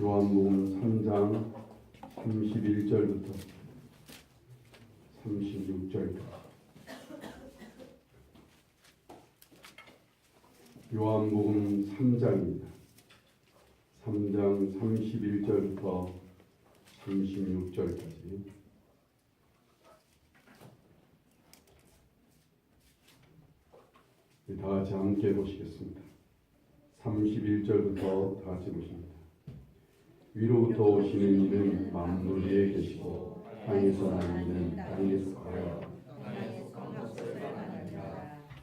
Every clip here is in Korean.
요한복음 3장 31절부터 36절까지 요한복음 3장입니다. 3장 31절부터 36절까지 다 같이 함께 보시겠습니다. 31절부터 다 같이 보십니다. 위로부터 오시는 이는 만물 위에 계시고 땅에서 난 이는 땅에서 가요.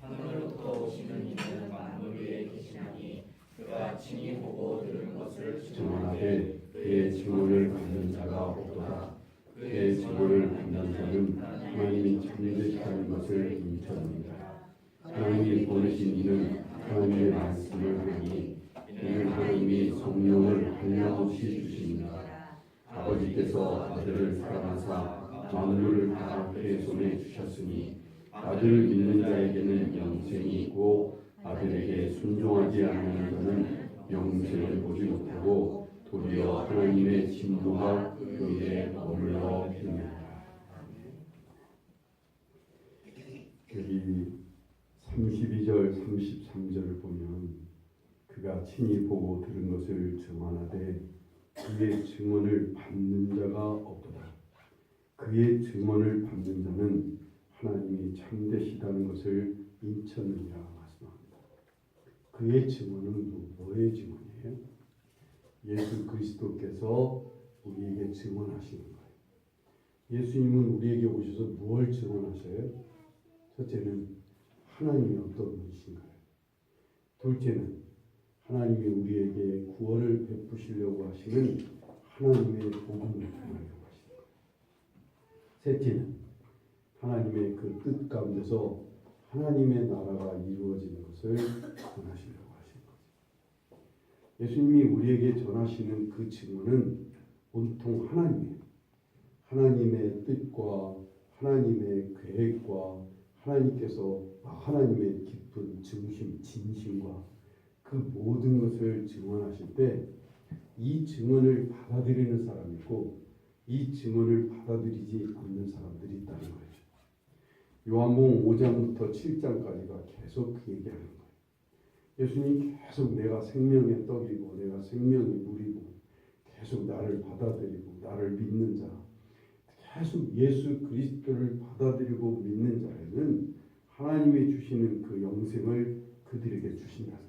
하늘로부터 오시는 이는 만물 위에 계시나니 그가 친히 보고 들은 것을 증언하되 그의 증언을 받는 자가 없도다. 그의 증언을 받는 자는 하나님이 참되시다는 것을 인정합니다. 하나님이 보내신 이는 하나님의 말씀을 하니 이는 하나님이 성령 을 한량없이 주십니다. 아버지께서 아들을 사랑하사 만물을 다 그의 손에 주셨으니 아들을 믿는 자에게는 영생이 있고 아들에게 순종하지 않는 자는 영생을 보지 못하고 도리어 하나님의 진노가 그에게 머물러 있느니라. 여기 32절 33절을 보면 그가 친히 보고 들은 것을 증언하되 그의 증언을 받는 자가 없도다. 그의 증언을 받는 자는 하나님이 참되시다는 것을 인쳤느니라 말씀합니다. 그의 증언은 뭐- 뭐의 증언이에요? 예수 그리스도께서 우리에게 증언하시는 거예요. 예수님은 우리에게 오셔서 무엇을 증언하셔요? 첫째는 하나님이 어떤 분이신가요? 둘째는 하나님이 우리에게 구원을 베푸시려고 하시는 하나님의 복음을 거예요. 셋째는 하나님의 그 뜻 가운데서 하나님의 나라가 이루어지는 것을 전하시려고 하시는 거죠. 예수님이 우리에게 전하시는 그 증언은 온통 하나님이에요. 하나님의 뜻과 하나님의 계획과 하나님께서 하나님의 깊은 중심, 진심과 그 모든 것을 증언하실 때 이 증언을 받아들이는 사람이 있고 이 증언을 받아들이지 않는 사람들이 있다는 거예요. 요한복음 5장부터 7장까지가 계속 그 얘기하는 거예요. 예수님 계속 내가 생명의 떡이고 내가 생명의 물이고 계속 나를 받아들이고 나를 믿는 자 계속 예수 그리스도를 받아들이고 믿는 자에는 하나님이 주시는 그 영생을 그들에게 주신다는 거죠.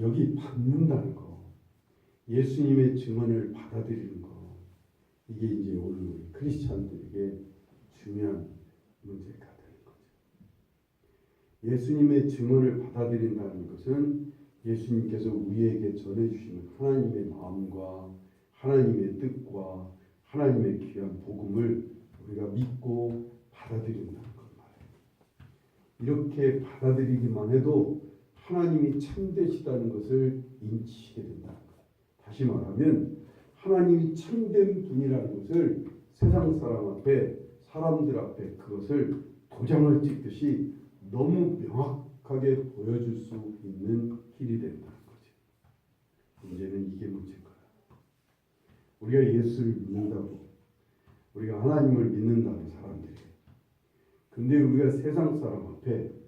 여기 받는다는 거, 예수님의 증언을 받아들이는 거, 이게 이제 오늘 우리 크리스찬들에게 중요한 문제가 되는 거죠. 예수님의 증언을 받아들인다는 것은 예수님께서 우리에게 전해주시는 하나님의 마음과 하나님의 뜻과 하나님의 귀한 복음을 우리가 믿고 받아들인다는 것 말이에요. 이렇게 받아들이기만 해도 하나님이 참되시다는 것을 된다는 거예요. 다시 말하면 하나님이 참된 분이라는 것을 세상 사람 앞에 사람들 앞에 그것을 도장을 찍듯이 너무 명확하게 보여줄 수 있는 길이 된다는 거죠. 문제는 이게 문제인 거야. 우리가 예수를 믿는다고 우리가 하나님을 믿는다는 사람들이 근데 우리가 세상 사람 앞에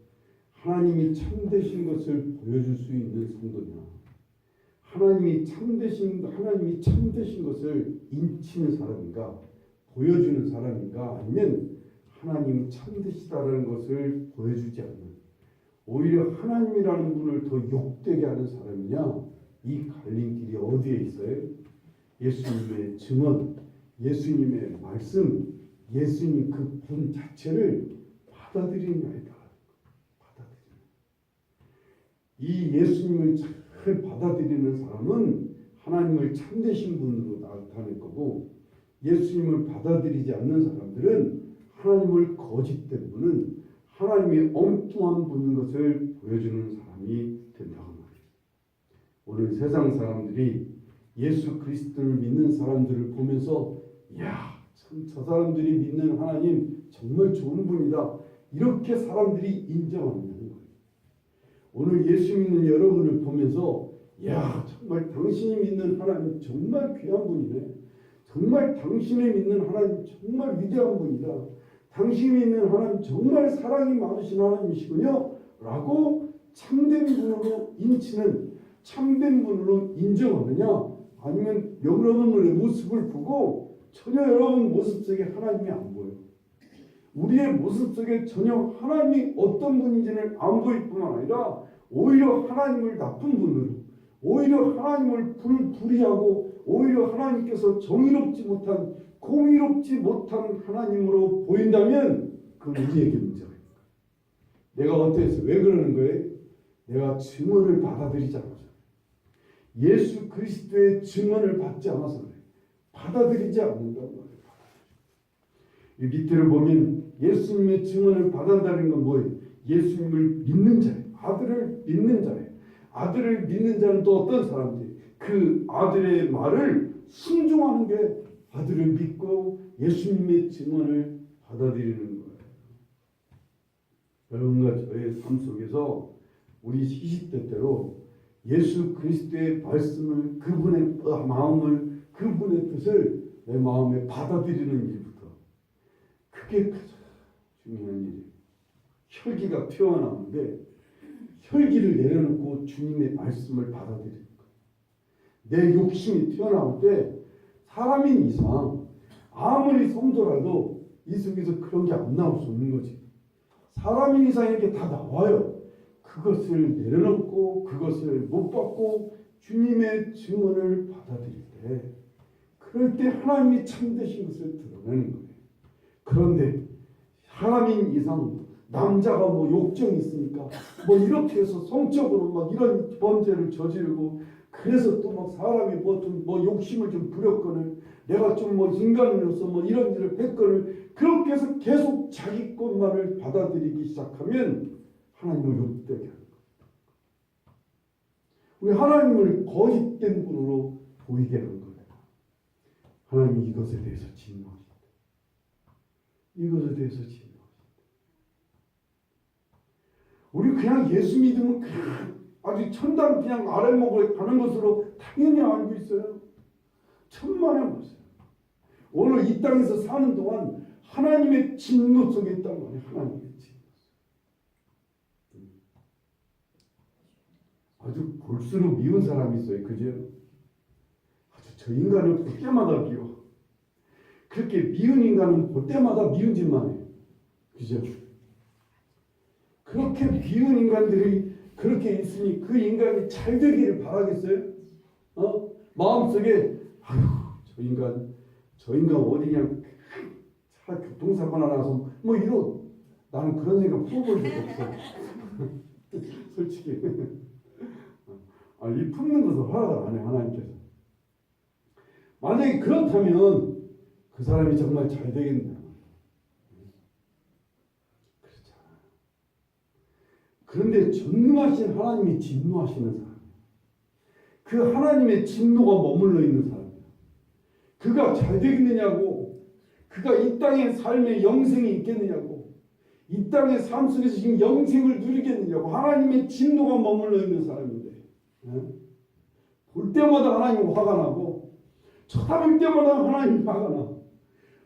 하나님이 참되신 것을 보여줄 수 있는 성도냐? 하나님이 참되신 하나님이 참되신 것을 인치는 사람인가? 보여주는 사람인가? 아니면 하나님 참되시다라는 것을 보여주지 않는? 오히려 하나님이라는 분을 더 욕되게 하는 사람이냐? 이 갈림길이 어디에 있어요? 예수님의 증언, 예수님의 말씀, 예수님 그 분 자체를 받아들이는. 이 예수님을 잘 받아들이는 사람은 하나님을 참되신 분으로 나타낼 거고 예수님을 받아들이지 않는 사람들은 하나님을 거짓된 분은 하나님이 엉뚱한 분인 것을 보여주는 사람이 된다고 말이에요. 오늘 세상 사람들이 예수 그리스도를 믿는 사람들을 보면서 야, 참 저 사람들이 믿는 하나님 정말 좋은 분이다. 이렇게 사람들이 거예요. 오늘 예수 믿는 여러분을 보면서 야 정말 당신이 믿는 하나님 정말 귀한 분이네. 정말 당신이 믿는 하나님 정말 위대한 분이다. 당신이 믿는 하나님 정말 사랑이 많으신 하나님이시군요. 라고 참된 분으로 인치는 참된 분으로 인정하느냐 아니면 여러분의 모습을 보고 전혀 여러분 모습 속에 하나님이 안 보여. 우리의 모습 속에 전혀 하나님이 어떤 분인지는 안 보일 뿐만 아니라 오히려 하나님을 나쁜 분으로 오히려 하나님을 불, 불의하고 오히려 하나님께서 정의롭지 못한 공의롭지 못한 하나님으로 보인다면 그건 우리에게 문제가 있는 거야. 내가 어때서 왜 그러는 거예요? 내가 증언을 받아들이지 않아서 예수 그리스도의 증언을 받지 않아서 그래. 받아들이지 거예요. 이 밑에를 보면 예수님의 증언을 받아들이는 건 뭐예요? 예수님을 믿는 자예요. 아들을 믿는 자예요. 아들을 믿는 자는 또 어떤 사람들이 그 아들의 말을 순종하는 게 아들을 믿고 예수님의 증언을 받아들이는 거예요. 여러분과 저의 삶 속에서 우리 20대 때로 예수 그리스도의 말씀을 그분의 마음을 그분의 뜻을 내 마음에 받아들이는 일부터 그게 가장 중요한 일이에요. 혈기가 튀어나오는데 혈기를 내려놓고 주님의 말씀을 받아들이는 거예요. 내 욕심이 튀어나올 때 사람인 이상 아무리 성도라도 이 속에서 그런 게 안 나올 수 없는 거지. 사람인 이상 이게 다 나와요. 그것을 내려놓고 그것을 못 받고 주님의 증언을 받아들일 때 그럴 때 하나님이 참되신 것을 드러내는 거예요. 그런데 사람인 이상 남자가 뭐 욕정이 있으니까 뭐 이렇게 해서 성적으로 막 이런 범죄를 저지르고 그래서 또 막 사람이 뭐 좀 뭐 욕심을 좀 부렸거늘 내가 좀 뭐 인간으로서 뭐 이런 일을 했거늘 그렇게 해서 계속 자기 것만을 받아들이기 시작하면 하나님을 욕되게 하는 거예요. 우리 하나님을 거짓된 분으로 보이게 하는 거예요. 하나님이 이것에 대해서 진노하신다. 이것에 대해서 진노하신다. 우리 그냥 예수 믿으면 그냥 아주 천당 그냥 아랫목으로 가는 것으로 당연히 알고 있어요. 천만에 말씀. 오늘 이 땅에서 사는 동안 하나님의 진노 속에 있단 말이에요. 하나님의 진노. 아주 볼수록 미운 사람이 있어요. 그죠? 아주 저 인간을 볼 때마다 미워. 그렇게 미운 인간은 볼 때마다 미운 짓만 해. 그죠? 그렇게 미운 인간들이 그렇게 있으니 그 인간이 잘 되기를 바라겠어요? 어? 마음속에 아유 저 인간 저 인간 어디 그냥 차 교통사고 하나 나서 뭐 이런 나는 그런 생각 품어볼 적 없어 솔직히 아, 이 품는 것을 허락을 안해 하나님께서 만약에 그렇다면 그 사람이 정말 잘 되겠냐 그렇잖아 그런데 전능하신 하나님이 진노하시는 사람. 그 하나님의 진노가 머물러 있는 사람이야 그가 잘 되겠느냐고 그가 이 땅의 삶에 영생이 있겠느냐고 이 땅의 삶 속에서 지금 영생을 누리겠느냐고 하나님의 진노가 머물러 있는 사람인데 예? 볼 때마다 하나님 화가 나고 쳐다볼 때마다 하나님 화가 나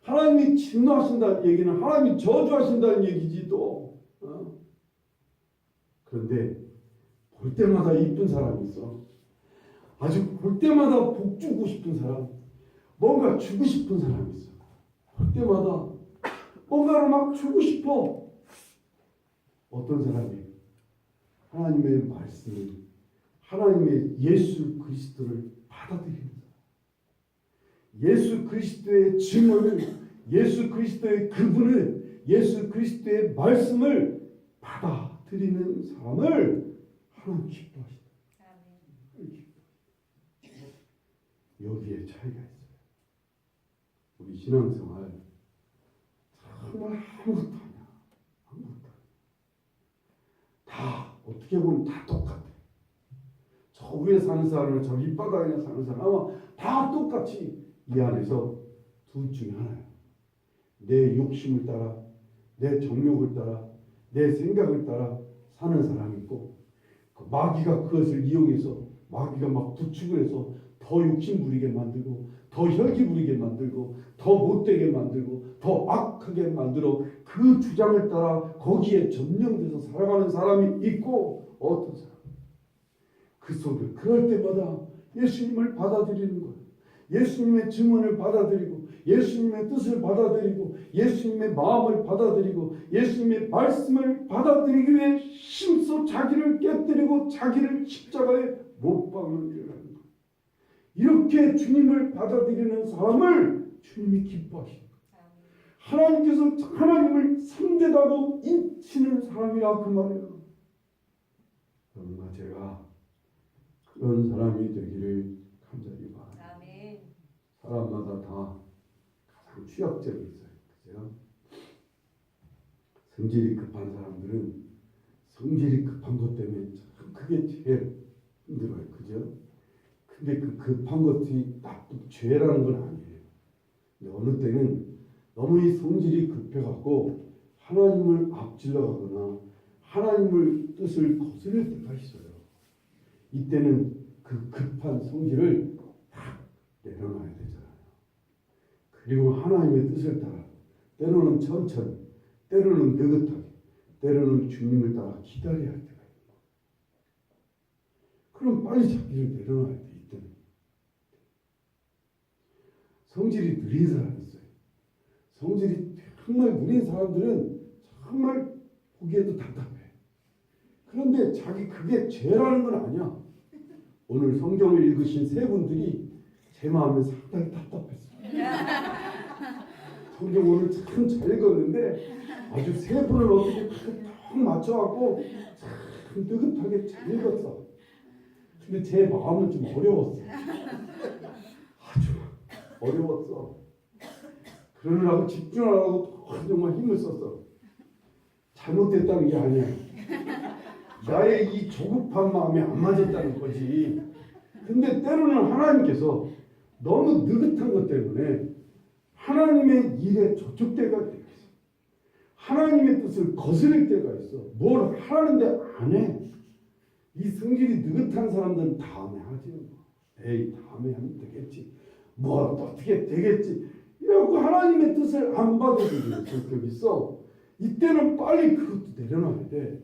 하나님이 진노하신다는 얘기는 하나님이 저주하신다는 얘기지 또. 어? 그런데 볼 때마다 이쁜 사람이 있어. 아주 볼 때마다 복 주고 싶은 사람 뭔가 주고 싶은 사람이 있어. 볼 때마다 뭔가를 막 주고 싶어. 어떤 사람이 하나님의 말씀을 하나님의 예수 그리스도를 받아들이는 예수 그리스도의 증언을 예수 그리스도의 그분을 예수 그리스도의 말씀을 받아들이는 사람을 하나님 기뻐하신다. 여기에 차이가 있어요. 우리 신앙생활 정말 아무것도 아니야. 아무것도 다 어떻게 보면 다 똑같아. 저 위에 사는 사람을 저 밑바닥에 사는 사람 아마 다 똑같이 이 안에서 둘 중에 하나야 내 욕심을 따라 내 정욕을 따라 내 생각을 따라 사는 사람이 있고 그 마귀가 그것을 이용해서 마귀가 막 부축을 해서 더 욕심 부리게 만들고 더 혈기 부리게 만들고 더 못되게 만들고 더 악하게 만들어 그 주장을 따라 거기에 점령돼서 살아가는 사람이 있고 어떤 사람? 그 속에 그럴 때마다 예수님을 받아들이는 거 예수님의 증언을 받아들이고 예수님의 뜻을 받아들이고 예수님의 마음을 받아들이고 예수님의 말씀을 받아들이기 위해 힘써 자기를 깨뜨리고 자기를 십자가에 못 박는 일을 하는 거예요. 이렇게 주님을 받아들이는 사람을 주님이 기뻐하십니다. 하나님께서 하나님을 상대다고 인치는 사람이라 그 말이에요. 그러나 제가 그런 사람이 되기를 간절히 바랍니다. 아멘. 사람마다 다 가장 취약점이 있어요. 그죠? 성질이 급한 사람들은 성질이 급한 것 때문에 참 그게 제일 힘들어요. 그죠? 근데 그 급한 것이 나쁜 죄라는 건 아니에요. 근데 어느 때는 너무 이 성질이 급해갖고 하나님을 앞질러 가거나 하나님을 뜻을 거스를 때가 있어요. 이때는 그 급한 성질을 딱 내려놔야 되잖아요. 그리고 하나님의 뜻을 따라 때로는 천천히, 때로는 느긋하게, 때로는 주님을 따라 기다려야 할 때가 거예요. 그럼 빨리 자기를 내려놔야 돼 이때는. 성질이 느린 사람이 있어요. 성질이 정말 느린 사람들은 정말 보기에도 답답해. 그런데 자기 그게 죄라는 건 아니야. 오늘 성경을 읽으신 세 분들이 제 마음에 상당히 답답했어요. 성경 오늘 참 잘 읽었는데 아주 세 분을 어떻게 딱 맞춰갖고 참 느긋하게 잘 읽었어. 근데 제 마음은 좀 어려웠어. 아주 어려웠어. 그러느라고 집중하라고 정말 힘을 썼어. 잘못됐다는 게 아니야. 나의 이 조급한 마음이 안 맞았다는 거지. 근데 때로는 하나님께서 너무 느긋한 것 때문에 하나님의 일에 저촉대가 되어 있어. 하나님의 뜻을 거스를 때가 있어. 뭘 하라는데 안 해. 이 성질이 느긋한 사람들은 다음에 하지. 뭐. 에이 다음에 하면 되겠지. 뭐 어떻게 되겠지. 이러고 하나님의 뜻을 안 받아들이는 성격이 있어. 이때는 빨리 그것도 내려놔야 돼.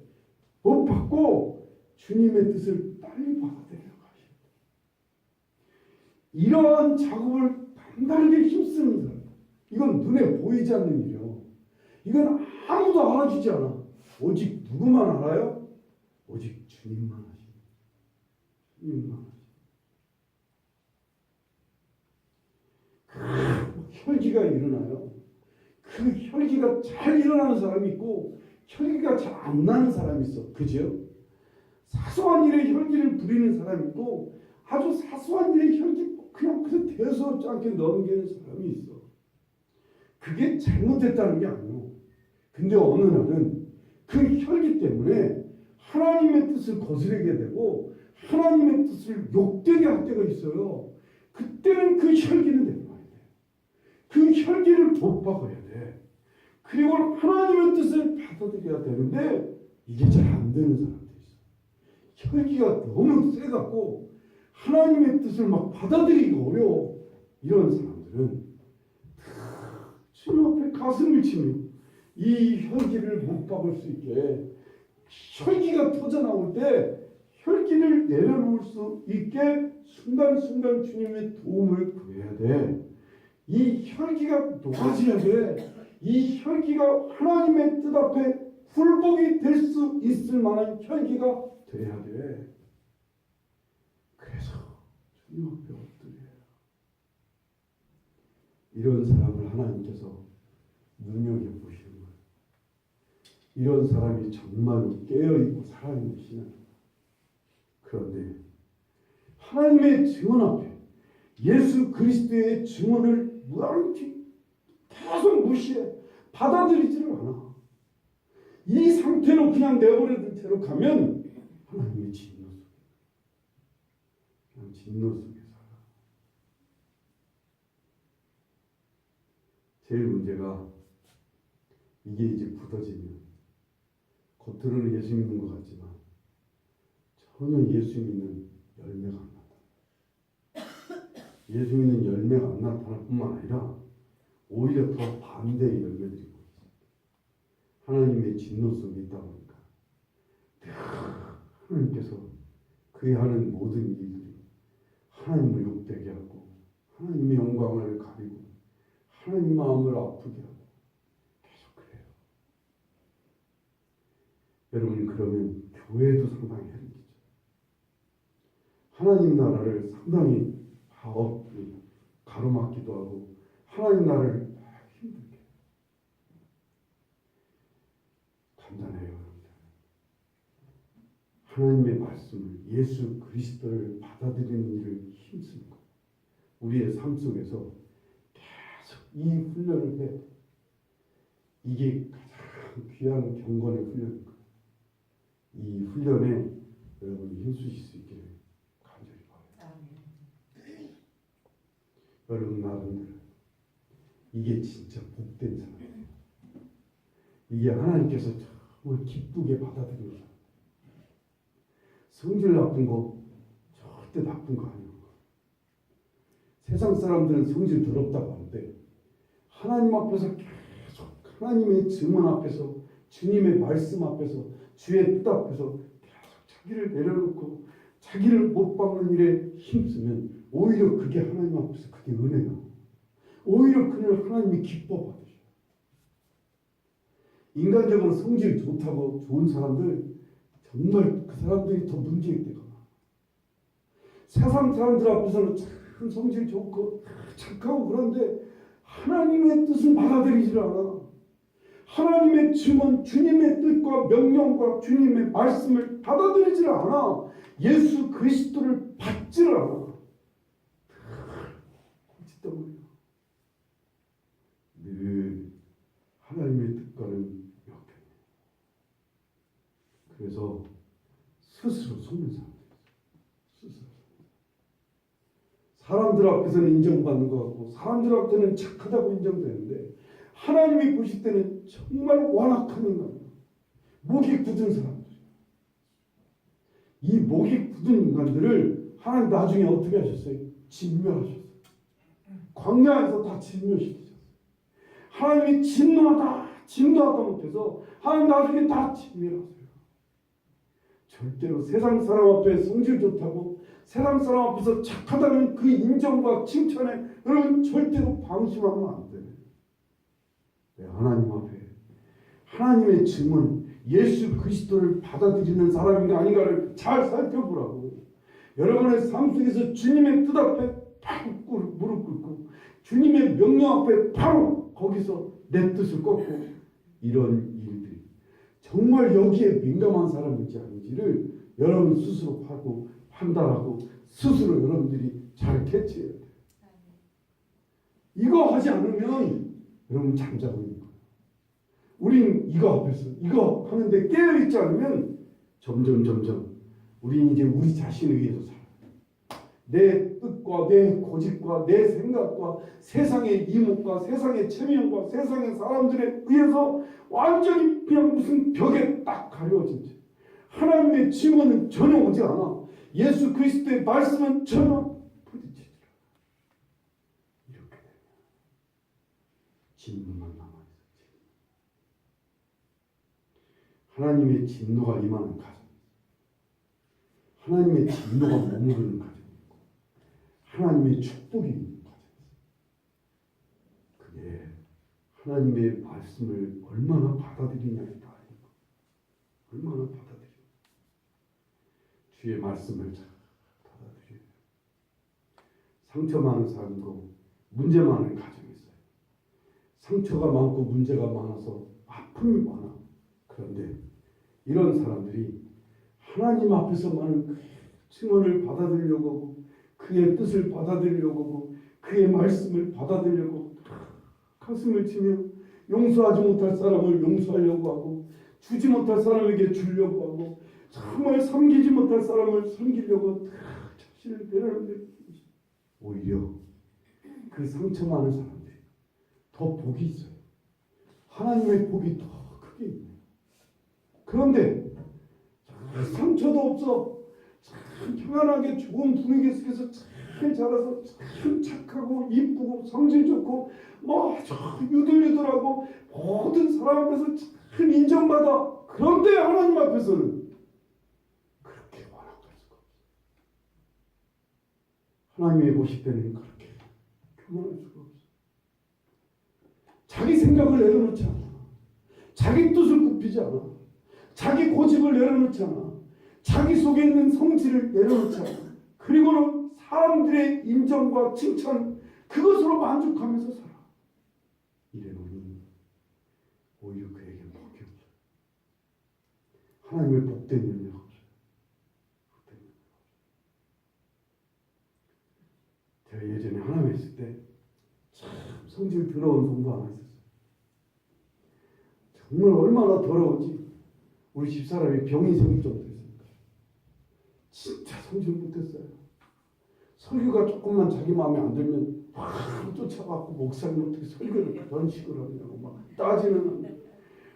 못 받고 주님의 뜻을 빨리 가셔. 이러한 작업을 단단하게 힘쓰는 사람. 이건 눈에 보이지 않는 일이요. 이건 아무도 알아주지 않아. 오직 누구만 알아요? 오직 주님만 하십니다. 주님만 하십니다. 그 혈기가 일어나요. 그 혈기가 잘 일어나는 사람이 있고 혈기가 잘 안 나는 사람이 있어. 그죠? 사소한 일에 혈기를 부리는 사람이 있고 아주 사소한 일에 혈기 그냥 그냥 대수롭지 않게 넘기는 사람이 있어. 그게 잘못됐다는 게 아니고 근데 어느 날은 그 혈기 때문에 하나님의 뜻을 거스르게 되고 하나님의 뜻을 욕되게 할 때가 있어요. 그때는 그 혈기는 내려놔야 돼. 그 혈기를 독박아야 돼. 그리고 하나님의 뜻을 받아들여야 되는데 이게 잘 안 되는 사람들이 있어. 혈기가 너무 세갖고 하나님의 뜻을 막 받아들이기가 어려워. 이런 사람들은 다 주님 앞에 가슴을 치며 이 혈기를 못 박을 수 있게 혈기가 터져 나올 때 혈기를 내려놓을 수 있게 순간순간 주님의 도움을 구해야 돼. 이 혈기가 녹아져야 돼. 이 혈기가 하나님의 뜻 앞에 굴복이 될 수 있을 만한 혈기가 돼야 돼. 주님 앞에 엎드려요. 이런 사람을 하나님께서 눈여겨 보시는 거예요. 이런 사람이 정말로 깨어 있고 살아있는 신앙. 그런데 하나님의 증언 앞에 예수 그리스도의 증언을 무한히 계속 무시해 받아들이지를 않아. 이 상태로 그냥 내버려둔 채로 가면 하나님의 진노 속에 그냥 진노 속에 살아. 제일 문제가 이게 이제 굳어지면 겉으로는 예수 믿는 것 같지만 전혀 예수 믿는 열매가 안 나타. 예수 믿는 열매가 안 나타날 뿐만 아니라 오히려 더 반대의 열매들이 보이죠. 하나님의 진노 속에 있다 보니까 늘 하나님께서 그의 하는 모든 일들이 하나님을 욕되게 하고 하나님의 영광을 가리고 하나님 마음을 아프게 하고 계속 그래요. 여러분 그러면 교회도 상당히 해롭죠. 하나님 나라를 상당히 어, 가로막기도 하고 하나님 나라를 힘들게 해요. 간단해요, 여러분들. 하나님의 말씀을 예수 그리스도를 받아들이는 일을 힘쓰는 것. 우리의 삶 속에서 계속 이 훈련을 해야 돼. 이게 가장 귀한 경건의 훈련인 거예요. 이 훈련에 여러분이 힘쓰실 수 있기를 간절히 바라요. 여러분 나름대로 이게 진짜 복된 사람이에요. 이게 하나님께서 정말 기쁘게 받아들이는 사람. 성질 나쁜 거 절대 나쁜 거 아니에요. 세상 사람들은 성질 더럽다고 하는데 하나님 앞에서 계속 하나님의 증언 앞에서 주님의 말씀 앞에서 주의 뜻 앞에서 계속 자기를 내려놓고 자기를 못 박는 일에 힘쓰면 오히려 그게 하나님 앞에서 그게 은혜야. 오히려 그를 하나님이 기뻐 받으셔. 인간적으로 성질 좋다고 좋은 사람들 정말 그 사람들이 더 문제일 때가 많아. 세상 사람들 앞에서는 참 성질 좋고 착하고 그런데 하나님의 뜻을 받아들이질 않아. 하나님의 증언, 주님의 뜻과 명령과 주님의 말씀을 받아들이질 않아. 예수 그리스도를 않아. 그렇기 때문에 늘 하나님의 뜻과는 역해. 그래서 스스로 속는 사람들, 스스로. 사람들 앞에서는 인정받는 것 같고 사람들 앞에는 착하다고 인정되는데 하나님이 보실 때는 정말 완악한 인간이야. 목이 굳은 사람들. 이 목이 굳은 인간들을 하나님 나중에 어떻게 하셨어요? 진멸하셨어요. 광야에서 다 진멸시키셨어요. 하나님이 진노하다, 진노하다 못해서 하나님 나중에 다 진멸하세요. 절대로 세상 사람 앞에 성질 좋다고 세상 사람 앞에서 착하다는 그 인정과 칭찬에 여러분 절대로 방심하면 안 돼. 네, 하나님 앞에 하나님의 증언 예수 그리스도를 받아들이는 사람인가 아닌가를 잘 살펴보라고. 여러분의 삶 속에서 주님의 뜻 앞에 바로 꿇- 무릎 꿇고 주님의 명령 앞에 바로 거기서 내 뜻을 꺾고 이런 일들이 정말 여기에 민감한 사람인지 아닌지를 여러분 스스로 하고 판단하고 스스로 여러분들이 잘 캐치해야 돼요. 이거 하지 않으면 여러분 잠자고 있는 거예요. 우린 이거 앞에서 이거 하는데 깨어 있지 않으면 점점 점점 우리는 이제 우리 자신을 위해서 살아요. 내 뜻과 내 고집과 내 생각과 세상의 이목과 세상의 체면과 세상의 사람들에 의해서 완전히 그냥 무슨 벽에 딱 가려워진 채 하나님의 증언은 전혀 오지 않아. 예수 그리스도의 말씀은 부딪히지 않아. 이렇게 진노만 남아있어. 하나님의 진노가 임하는 가정. 하나님의 진노가 머무르는 가정. 하나님의 축복이 있는 가정. 그게 하나님의 말씀을 얼마나 받아들이냐에 따라 얼마나 받아들여. 주의 말씀을 잘 받아들여요. 상처 많은 삶도 문제 많은 가정이 있어요. 상처가 많고 문제가 많아서 아픔이 많아. 그런데 이런 사람들이 하나님 앞에서만은 그 증언을 받아들이려고 하고 그의 뜻을 받아들이려고 하고 그의 말씀을 받아들이려고 가슴을 치며 용서하지 못할 사람을 용서하려고 하고 주지 못할 사람에게 주려고 하고 정말 섬기지 못할 사람을 섬기려고 다 자신을 내려놓는데 오히려 그 상처 많은 사람들이 더 복이 있어요. 하나님의 복이 더 크게 있네요. 그런데 상처도 없어. 참 평안하게 좋은 분위기 속에서 잘 자라서 참 착하고 이쁘고 성질 좋고 뭐 아주 유들유들하고 모든 사람 앞에서 참 인정받아 그런데 하나님 앞에서는 그렇게 완악할 수가 없어 하나님의 보실 때는 그렇게 교만할 수가 없어 자기 생각을 내려놓지 않아. 자기 뜻을 굽히지 않아. 자기 고집을 내려놓지 않아. 자기 속에 있는 성질을 내려놓지 않아. 그리고는 사람들의 인정과 칭찬 그것으로 만족하면서 살아. 이래놓으니 오히려 그에게 복이 하나님의 복된 열매가 없어요 복된 열매가 없어요 제가 예전에 하나님 있을 때 참 성질 더러운 성도 하나 있었어요 정말 얼마나 더러운지 우리 집사람이 병이 생길 정도 됐습니다. 진짜 성질 못했어요. 설교가 조금만 자기 마음에 안 들면 막 쫓아가고 목사님 어떻게 설교를 그런 식으로 하냐고 막 따지는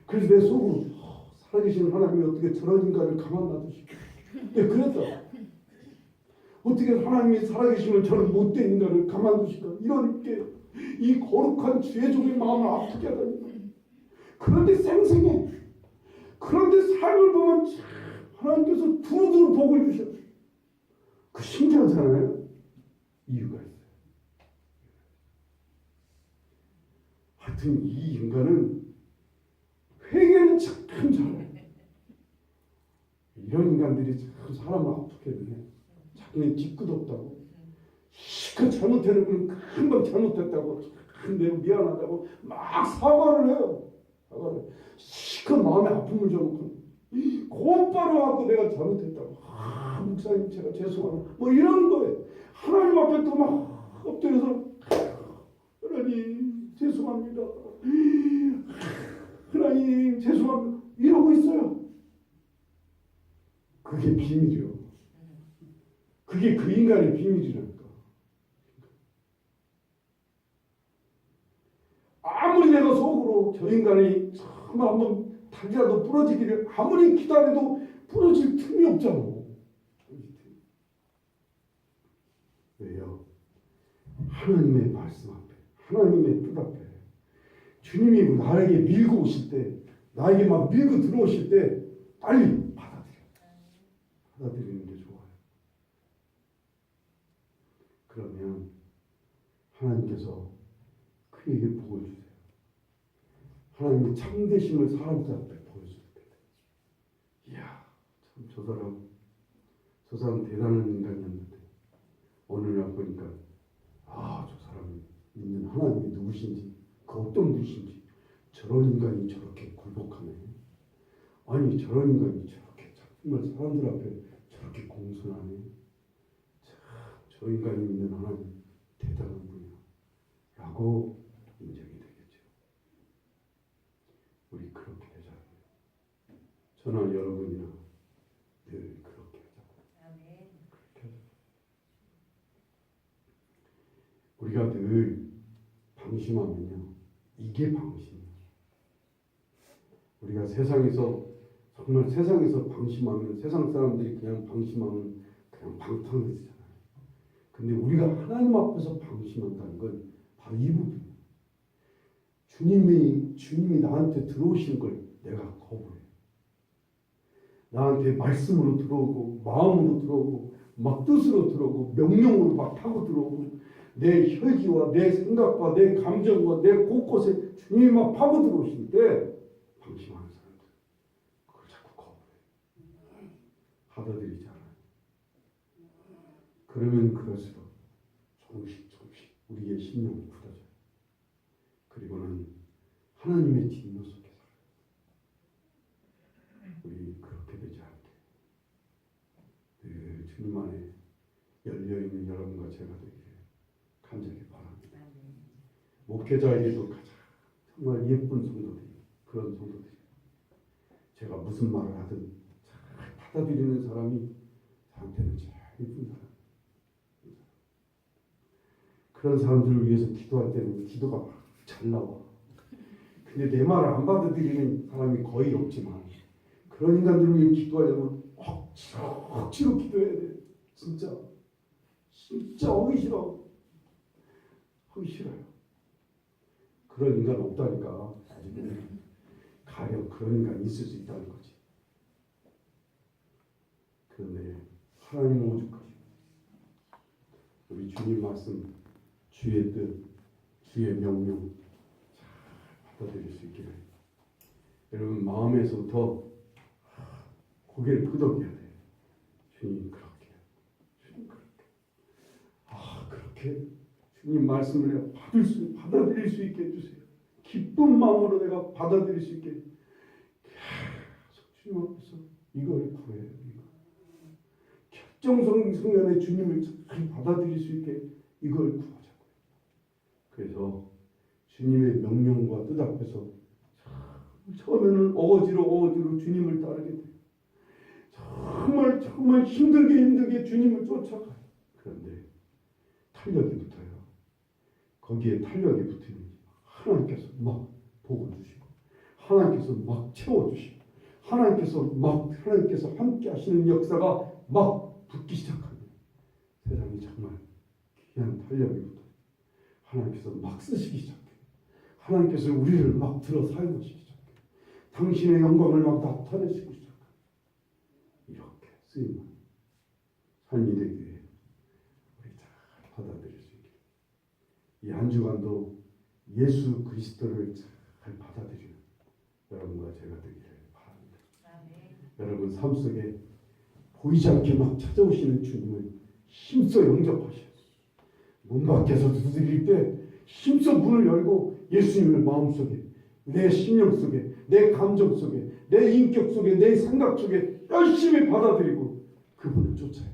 그래서 내 속으로 어, 살아계신 하나님이 어떻게 저런 인간을 가만 놔두시고 네, 그랬다. 어떻게 하나님이 살아계시면 저런 못된 인간을 가만두실까 이렇게 이 거룩한 주의 종의 마음을 아프게 하다니. 그런데 생생해. 그런데 삶을 보면 참 하나님께서 두루두루 복을 주셔 그 신기하잖아요 이유가 있어요. 하여튼 이 인간은 회개는 참 잘해 이런 인간들이 참 사람을 아프게 해 자기는 뒤끝 없다고. 실컷 잘못해는 그럼 금방 잘못했다고. 근데 미안하다고 막 사과를 해요. 사과를. 실컷 마음에 아픔을 줘놓고. 곧바로 하고 내가 잘못했다고. 아 목사님 제가 죄송합니다 뭐 이런 거예요. 하나님 앞에 또 막 엎드려서 하나님 죄송합니다. 하나님 죄송합니다. 이러고 있어요. 그게 비밀이요 그게 그 인간의 비밀이라니까. 아무리 내가 속으로 저 인간이 참 한번 닭이라도 부러지기를 아무리 기다려도 부러질 틈이 없잖아. 왜요? 하나님의 말씀 앞에, 하나님의 뜻 앞에, 주님이 나에게 밀고 오실 때, 나에게 막 밀고 들어오실 때, 빨리 받아들여. 받아들이는 게 좋아요. 그러면 하나님께서 그에게 복을 주세요. 하나님의 참되심을 사람들 앞에 보여줄 때, 이야, 참 저 사람, 저 사람 대단한 인간이었는데 오늘 날 보니까 아, 저 사람이 믿는 하나님이 누구신지, 그 어떤 분이신지 저런 인간이 저렇게 굴복하네. 아니 저런 인간이 저렇게 정말 사람들 앞에 저렇게 공손하네. 저 인간이 믿는 하나님 대단한 분이야. 라고 인정이 되겠죠. 우리 그렇게 되자고요. 저나 여러분이나 늘 그렇게 하자고. 그렇게 하자고. 우리가 늘 방심하면요. 이게 방심이에요. 우리가 세상에서 정말 세상에서 방심하면 세상 사람들이 그냥 방심하면 그냥 방탕해지잖아요. 근데 우리가 하나님 앞에서 방심한다는 건 바로 이 부분이에요. 주님이 주님이 나한테 들어오신 걸 내가 거부해. 나한테 말씀으로 들어오고 마음으로 들어오고 막 뜻으로 들어오고 명령으로 막 타고 들어오고 내 혈기와 내 생각과 내 감정과 내 곳곳에 주님이 막 파고 들어오실 때 방심하는 사람들 그걸 자꾸 거부해. 받아들이지 않아요. 그러면 그럴수록 우리의 심령이 굳어져요. 그리고는 하나님의 진노 속에. 우리 그렇게 되지 않게 늘 주님 안에 열려있는 여러분과 제가 되기를 간절히 바랍니다. 목회자에게도 가장 정말 예쁜 성도들이 그런 성도들이 제가 무슨 말을 하든 잘 받아들이는 사람이 저한테는 제일 예쁜 사람. 그런 사람들을 위해서 기도할 때는 기도가 막잘 나와. 근데 내 말을 안 받아들이는 사람이 거의 없지만 그런 인간들을 위해 기도하려면 억지로 억지로 기도해야 돼. 진짜 진짜 하기 싫어. 하기 싫어요. 그런 인간 없다니까. 가령 그런 인간 있을 수 있다는 거지. 그런데 하나님은 오죽하시고 우리 주님 말씀 주의 뜻 주의 명령 잘 받아들일 수 있기를 여러분 마음에서부터 고개를 끄덕여야 돼. 주님 그렇게 주님 그렇게 아 그렇게 주님 말씀을 내가 받을 수 받아들일 수 있게 해주세요. 기쁜 마음으로 내가 받아들일 수 있게 계속 주님 앞에서 이걸 구해요. 이거. 결정성 순간에 주님을 잘 받아들일 수 있게 이걸 구하자고요. 그래서 주님의 명령과 뜻 앞에서 참 처음에는 어거지로 어거지로 주님을 따르게 돼요. 정말 정말 힘들게 힘들게 주님을 쫓아가요. 그런데 탄력이 붙어요. 거기에 탄력이 붙으면 하나님께서 막 복을 주시고 하나님께서 막 채워주시고 하나님께서 막 하나님께서 함께 하시는 역사가 막 붙기 시작하면 세상이 정말 귀한 탄력이 붙어요. 하나님께서 막 쓰시기 시작해요. 하나님께서 우리를 막 들어 사용하시기 시작해요. 당신의 영광을 막 나타내시고 시작해요. 이렇게 쓰임을 삶이 되기에 우리 잘 받아들일 수 있게 이 한 주간도 예수 그리스도를 잘 받아들이는 여러분과 제가 되기를 바랍니다. 여러분 삶 속에 보이지 않게 막 찾아오시는 주님을 힘써 영접하셔야. 문 밖에서 두드릴 때 힘써 문을 열고 예수님을 마음속에 내 심령 속에 내 감정 속에 내 인격 속에 내 생각 속에 열심히 받아들이고 그분을 쫓아야 해요.